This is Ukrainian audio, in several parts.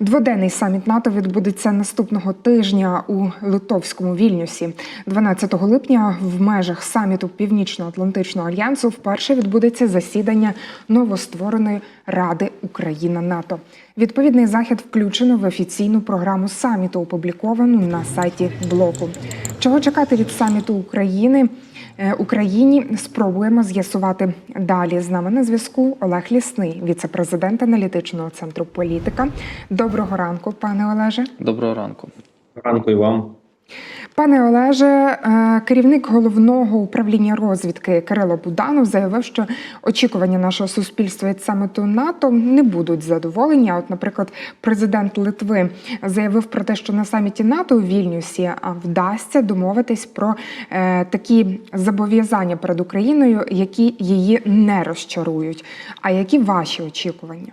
Дводенний саміт НАТО відбудеться наступного тижня у Литовському Вільнюсі. 12 липня в межах саміту Північно-Атлантичного альянсу вперше відбудеться засідання новоствореної Ради Україна НАТО. Відповідний захід включено в офіційну програму саміту, опубліковану на сайті блоку. Чого чекати від саміту України? Е, Україні спробуємо з'ясувати далі. З нами на зв'язку Олег Лісний, віце-президент аналітичного центру політика. Доброго ранку, пане Олеже. Доброго ранку. Ранку і вам. Пане Олеже, е, керівник головного управління розвідки Кирило Буданов заявив, що очікування нашого суспільства від саміту НАТО не будуть задоволені. От, наприклад, президент Литви заявив про те, що на саміті НАТО у Вільнюсі вдасться домовитись про е, такі зобов'язання перед Україною, які її не розчарують. А які ваші очікування?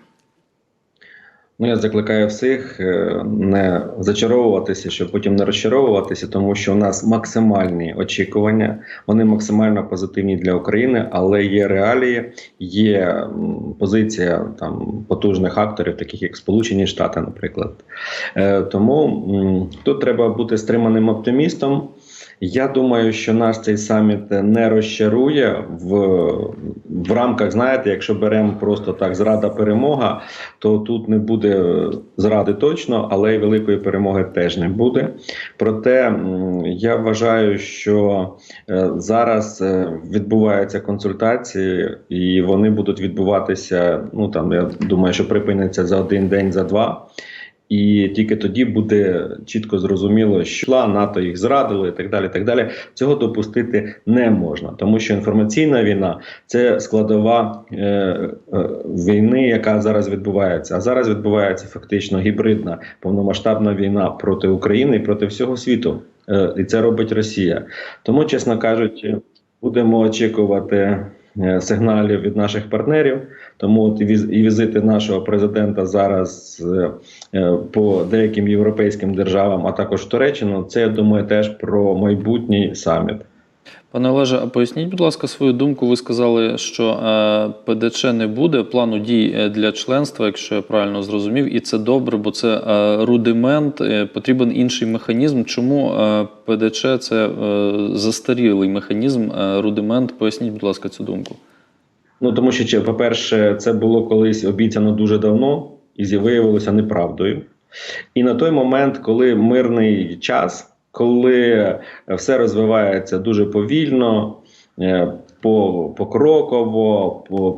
Ну, я закликаю всіх е, не зачаровуватися, щоб потім не розчаровуватися, тому що у нас максимальні очікування, вони максимально позитивні для України, але є реалії, є позиція там потужних акторів, таких як Сполучені Штати, наприклад. Е, Тому тут треба бути стриманим оптимістом. Я думаю, що нас цей саміт не розчарує в, в рамках, знаєте, якщо беремо просто так зрада перемога, то тут не буде зради точно, але й великої перемоги теж не буде. Проте я вважаю, що е, зараз е, відбуваються консультації, і вони будуть відбуватися. Ну там я думаю, що припиняться за один день, за два. І тільки тоді буде чітко зрозуміло, що НАТО їх зрадили, і так далі. так далі. Цього допустити не можна, тому що інформаційна війна це складова е, е, війни, яка зараз відбувається. А зараз відбувається фактично гібридна повномасштабна війна проти України і проти всього світу. Е, і це робить Росія. Тому, чесно кажучи, будемо очікувати. Е, Сигналів від наших партнерів, тому от і віз- і візити нашого президента зараз е, е, по деяким європейським державам, а також в Туреччину, це я думаю теж про майбутній саміт. Пане Олеже, а поясніть, будь ласка, свою думку. Ви сказали, що е, ПДЧ не буде плану дій е, для членства, якщо я правильно зрозумів, і це добре, бо це е, рудимент, потрібен інший механізм. Чому ПДЧ це застарілий механізм, рудимент? Поясніть, будь ласка, цю думку. Ну тому що, по-перше, це було колись обіцяно дуже давно і виявилося неправдою. І на той момент, коли мирний час, коли е, все розвивається дуже повільно, е, по, покроково,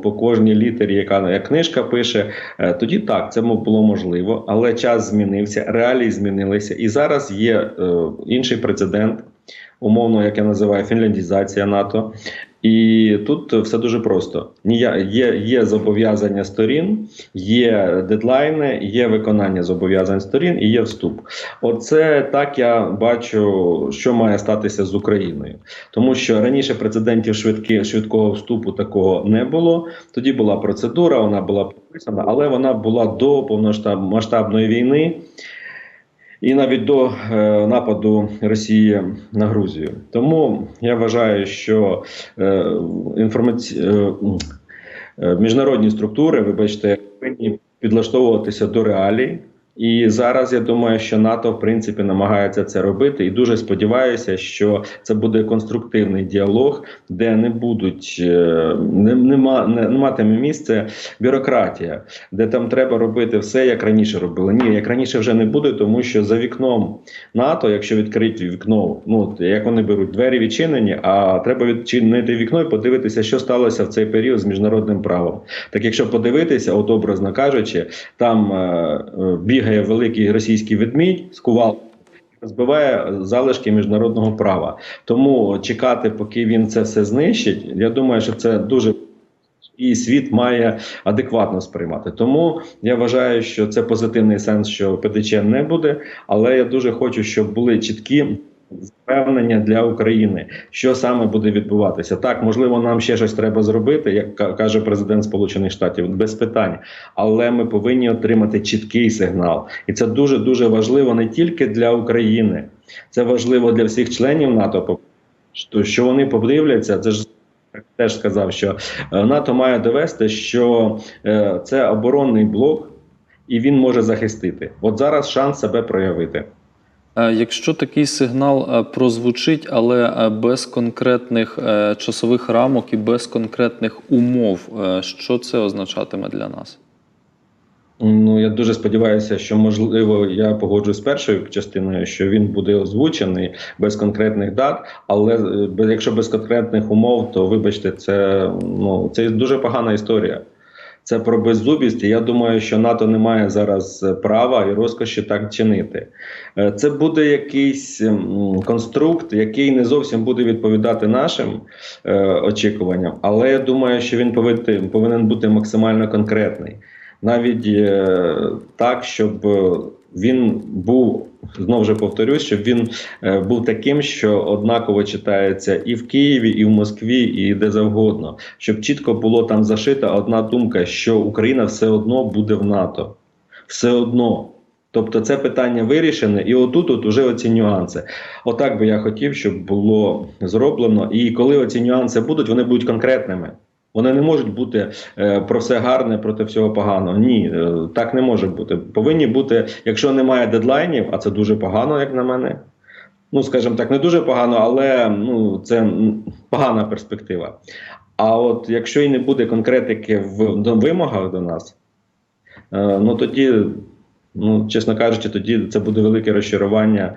по, кожній літері, яка як книжка пише, е, тоді так, це було можливо, але час змінився, реалії змінилися. І зараз є інший прецедент, умовно, як я називаю, фінляндізація НАТО. І тут все дуже просто. Є, є зобов'язання сторін, є дедлайни, є виконання зобов'язань сторін і є вступ. Оце так я бачу, що має статися з Україною. Тому що раніше прецедентів швидкі, швидкого вступу такого не було. Тоді була процедура, вона була прописана, але вона була до повномасштабної війни. І навіть до е, нападу Росії на Грузію. Тому я вважаю, що е, інформаці... е, міжнародні структури, вибачте, повинні підлаштовуватися до реалій. І зараз я думаю, що НАТО в принципі намагається це робити, і дуже сподіваюся, що це буде конструктивний діалог, де не будуть е, не, нема, не, не матиме місце бюрократія, де там треба робити все як раніше робили. Ні, як раніше вже не буде, тому що за вікном НАТО, якщо відкрити вікно, ну як вони беруть двері відчинені, а треба відчинити вікно і подивитися, що сталося в цей період з міжнародним правом. Так якщо подивитися, от образно кажучи, там е, е, бігає великий російський ведмідь з кувалкою, Збиває залишки міжнародного права, тому чекати, поки він це все знищить, я думаю, що це дуже і світ має адекватно сприймати. Тому я вважаю, що це позитивний сенс, що ПДЧ не буде, але я дуже хочу, щоб були чіткі. Запевнення для України, що саме буде відбуватися. Так, можливо, нам ще щось треба зробити, як каже президент Сполучених Штатів, без питань. Але ми повинні отримати чіткий сигнал, і це дуже дуже важливо не тільки для України, це важливо для всіх членів НАТО. Що вони подивляться, це ж теж сказав, що е, НАТО має довести, що е, це оборонний блок, і він може захистити. От зараз шанс себе проявити. Е, Якщо такий сигнал е, прозвучить, але е, без конкретних часових рамок і без конкретних умов, що це означатиме для нас? Ну я дуже сподіваюся, що можливо я погоджуюсь з першою частиною, що він буде озвучений без конкретних дат. Але якщо без конкретних умов, то вибачте, це ну це дуже погана історія. Це про беззубість. Я думаю, що НАТО не має зараз е, права і розкоші так чинити. Е, Це буде якийсь конструкт, який не зовсім буде відповідати нашим е, очікуванням, але я думаю, що він повинен, бути максимально конкретний навіть е, так, щоб він був знову ж повторюсь, щоб він е, був таким, що однаково читається і в Києві, і в Москві, і де завгодно, щоб чітко було там зашита одна думка, що Україна все одно буде в НАТО, все одно. Тобто це питання вирішене, і отут от уже оці нюанси. Отак би я хотів, щоб було зроблено. І коли оці нюанси будуть, вони будуть конкретними. Вони не можуть бути е, про все гарне проти всього поганого. Ні, е, так не може бути. Повинні бути, якщо немає дедлайнів, а це дуже погано, як на мене. Ну, скажімо так, не дуже погано, але ну, це погана перспектива. А от якщо і не буде конкретики в вимогах до нас, е, ну тоді, ну, чесно кажучи, тоді це буде велике розчарування.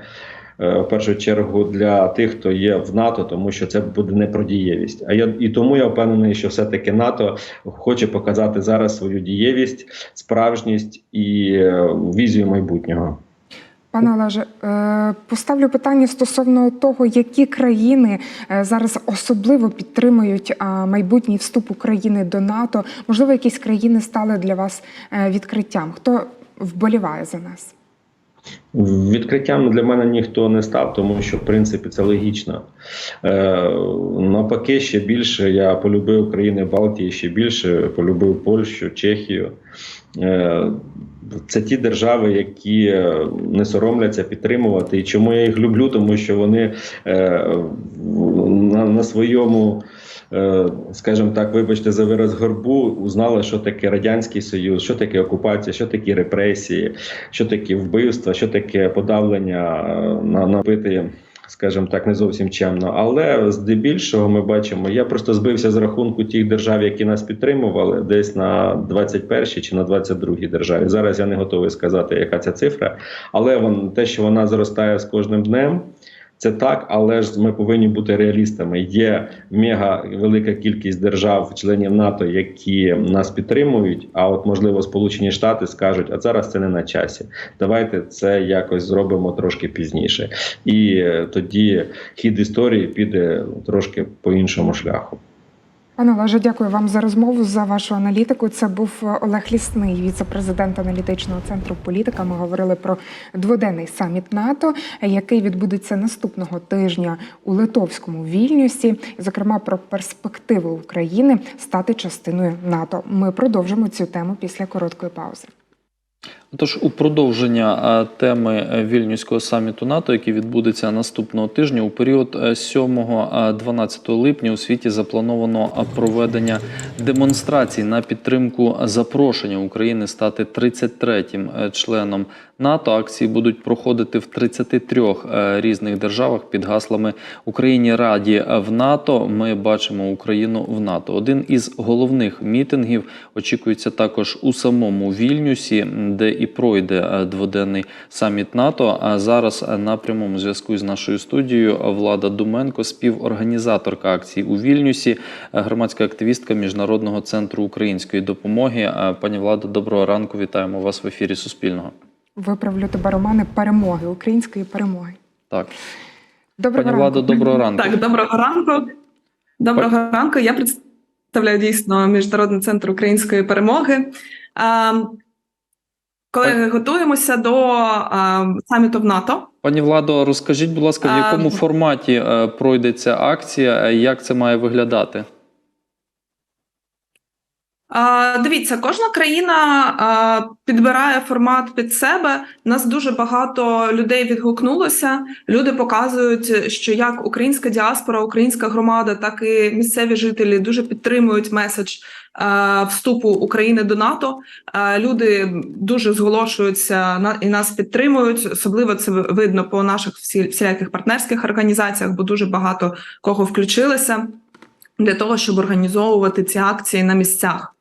Е, В першу чергу для тих, хто є в НАТО, тому що це буде не про дієвість. А я і тому я впевнений, що все-таки НАТО хоче показати зараз свою дієвість, справжність і е, візію майбутнього. Пане Олеже, е, поставлю питання стосовно того, які країни зараз особливо підтримують майбутній вступ України до НАТО. Можливо, якісь країни стали для вас відкриттям. Хто вболіває за нас? Відкриттям для мене ніхто не став, тому що в принципі це логічно. Е, навпаки, ще більше я полюбив країни Балтії, ще більше полюбив Польщу, Чехію. Е, це ті держави, які не соромляться підтримувати. І чому я їх люблю? Тому що вони е, на, на своєму. Е, Скажімо так, вибачте за вираз горбу, узнали, що таке радянський союз, що таке окупація, що такі репресії, що таке вбивства, що таке подавлення е, на напити, скажімо так, не зовсім чемно. Але здебільшого ми бачимо, я просто збився з рахунку тих держав, які нас підтримували, десь на 21 чи на 22 державі. Зараз я не готовий сказати, яка ця цифра, але вон, те, що вона зростає з кожним днем. Це так, але ж ми повинні бути реалістами. Є мега велика кількість держав, членів НАТО, які нас підтримують. А от можливо, Сполучені Штати скажуть, а зараз це не на часі. Давайте це якось зробимо трошки пізніше. І е, тоді хід історії піде трошки по іншому шляху. Пане Олеже, дякую вам за розмову, за вашу аналітику. Це був Олег Лісний, віце-президент аналітичного центру політика. Ми говорили про дводенний саміт НАТО, який відбудеться наступного тижня у Литовському Вільнюсі, зокрема про перспективи України стати частиною НАТО. Ми продовжимо цю тему після короткої паузи. Тож, у продовження е, теми е, вільнюського саміту НАТО, який відбудеться наступного тижня, у період е, 7-12 липня у світі заплановано е, проведення демонстрацій на підтримку запрошення України стати 33-м е, членом НАТО. Акції будуть проходити в 33 е, різних державах під гаслами Україні раді в НАТО. Ми бачимо Україну в НАТО. Один із головних мітингів очікується також у самому Вільнюсі, де і пройде е, дводенний саміт НАТО. А зараз на прямому зв'язку з нашою студією Влада Думенко, співорганізаторка акції у Вільнюсі, громадська активістка Міжнародного центру української допомоги. Е, Пані Влада, доброго ранку. Вітаємо вас в ефірі Суспільного. Виправлю тебе, Романе, перемоги, української перемоги. Так, Доброго пані ранку. Владо, доброго ранку. Так, доброго ранку. Доброго ранку. Я представляю дійсно Міжнародний центр української перемоги. А, Колеги, готуємося до а, саміту в НАТО. Пані Владо, розкажіть, будь ласка, в А, якому форматі е, пройде ця акція, е, як це має виглядати? Дивіться, кожна країна підбирає формат під себе. Нас дуже багато людей відгукнулося. Люди показують, що як українська діаспора, українська громада, так і місцеві жителі дуже підтримують меседж вступу України до НАТО. Люди дуже зголошуються і нас підтримують. Особливо це видно по наших всі, всіляких партнерських організаціях, бо дуже багато кого включилися для того, щоб організовувати ці акції на місцях.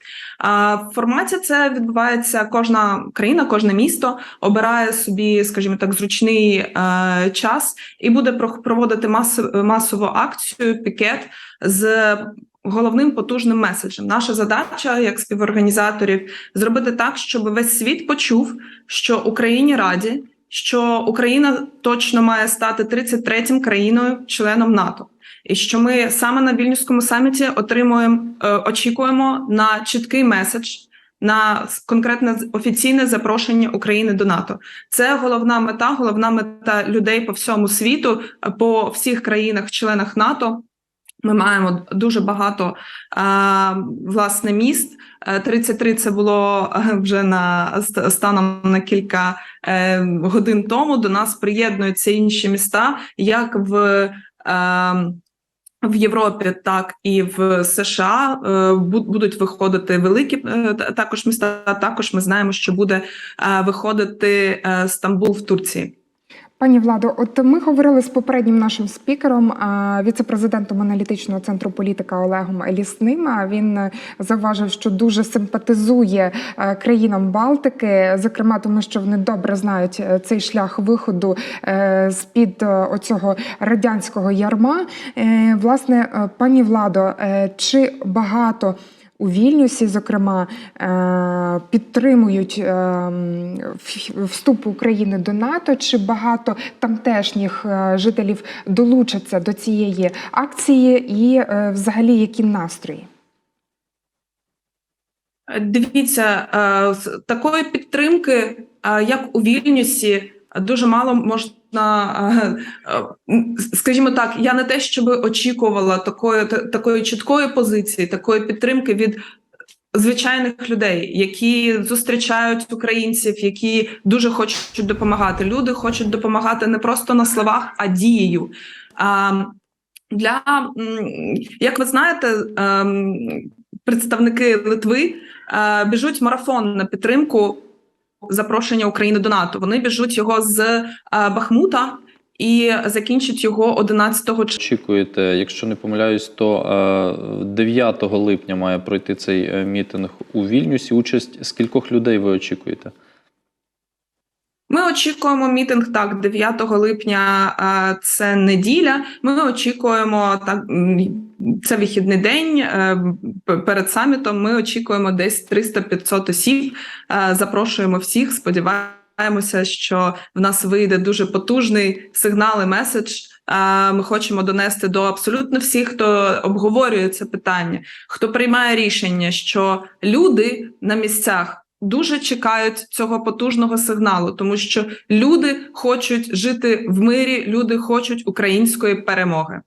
В форматі це відбувається кожна країна, кожне місто обирає собі, скажімо так, зручний е, час і буде про- проводити масову акцію, пікет з головним потужним меседжем. Наша задача, як співорганізаторів, зробити так, щоб весь світ почув, що Україні раді, що Україна точно має стати 33-м країною членом НАТО. І що ми саме на вільнюському саміті отримуємо, е, очікуємо на чіткий меседж, на конкретне офіційне запрошення України до НАТО. Це головна мета, головна мета людей по всьому світу, е, по всіх країнах-членах НАТО. Ми маємо дуже багато е, власне міст. Е, 33 це було вже на станом на кілька годин тому. До нас приєднуються інші міста, як в. В Європі, так і в США е, будуть виходити великі е, та- також міста. Також ми знаємо, що буде е, виходити Стамбул в Турції. Пані Владо, от ми говорили з попереднім нашим спікером, віце-президентом аналітичного центру політика Олегом Лісним. А Він е, зауважив, що дуже симпатизує е, країнам Балтики, зокрема, тому що вони добре знають е, цей шлях виходу з під оцього радянського ярма. Власне, пані Владо, чи багато у Вільнюсі, зокрема, е, підтримують е, вступ України до НАТО. Чи багато тамтешніх е, жителів долучаться до цієї акції, і взагалі які настрої? Дивіться, такої підтримки, як у Вільнюсі, дуже мало можна. е, е, Скажімо так, я не те, щоб очікувала такої, такої чіткої позиції, такої підтримки від звичайних людей, які зустрічають українців, які дуже хочуть допомагати. Люди хочуть допомагати не просто на словах, а дією. Для як ви знаєте, ем, представники Литви е, біжуть марафон на підтримку запрошення України до НАТО. Вони біжуть його з е, Бахмута і закінчать його 11-го. Очікуєте, якщо не помиляюсь, то е, 9 липня має пройти цей е, мітинг у Вільнюсі. Участь скількох людей ви очікуєте? Ми очікуємо мітинг так 9 липня. е, Це неділя. Ми очікуємо так. Це вихідний день е, перед самітом. Ми очікуємо десь 300-500 осіб. Е, Запрошуємо всіх. Сподіваємося, що в нас вийде дуже потужний сигнал і меседж. Ми хочемо донести до абсолютно всіх, хто обговорює це питання, хто приймає рішення, що люди на місцях дуже чекають цього потужного сигналу, тому що люди хочуть жити в мирі, люди хочуть української перемоги.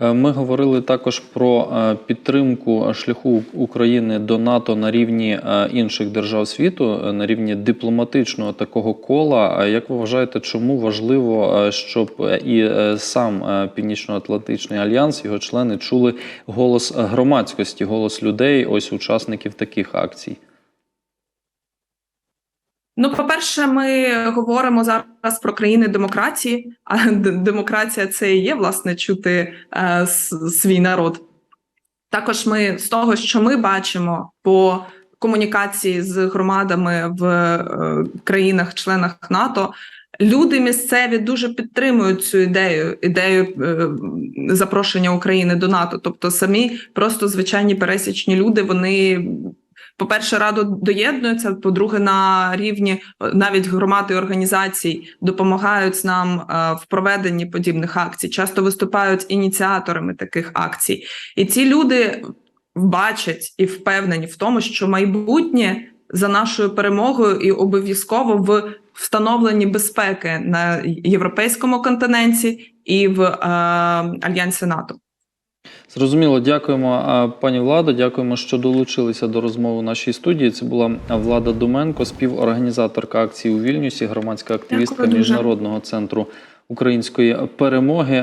Е, Ми говорили також про е, підтримку шляху України до НАТО на рівні е, інших держав світу, на рівні дипломатичного такого кола. Як ви вважаєте, чому важливо, щоб і сам Північно-Атлантичний альянс, його члени чули голос громадськості, голос людей, ось учасників таких акцій? Ну, по-перше, ми говоримо зараз про країни демократії, а демократія це і є власне чути е, свій народ. Також ми з того, що ми бачимо по комунікації з громадами в е, країнах-членах НАТО, люди місцеві дуже підтримують цю ідею, ідею е, запрошення України до НАТО. Тобто, самі просто звичайні пересічні люди, вони по-перше, радо доєднуються. По-друге, на рівні навіть громад і організацій допомагають нам е, в проведенні подібних акцій, часто виступають ініціаторами таких акцій. І ці люди бачать і впевнені в тому, що майбутнє за нашою перемогою і обов'язково в встановленні безпеки на європейському континенті і в е, альянсі НАТО. Зрозуміло, дякуємо, пані Влада. Дякуємо, що долучилися до розмови в нашій студії. Це була Влада Доменко, співорганізаторка акції у Вільнюсі, громадська активістка Дякую. Міжнародного центру української перемоги.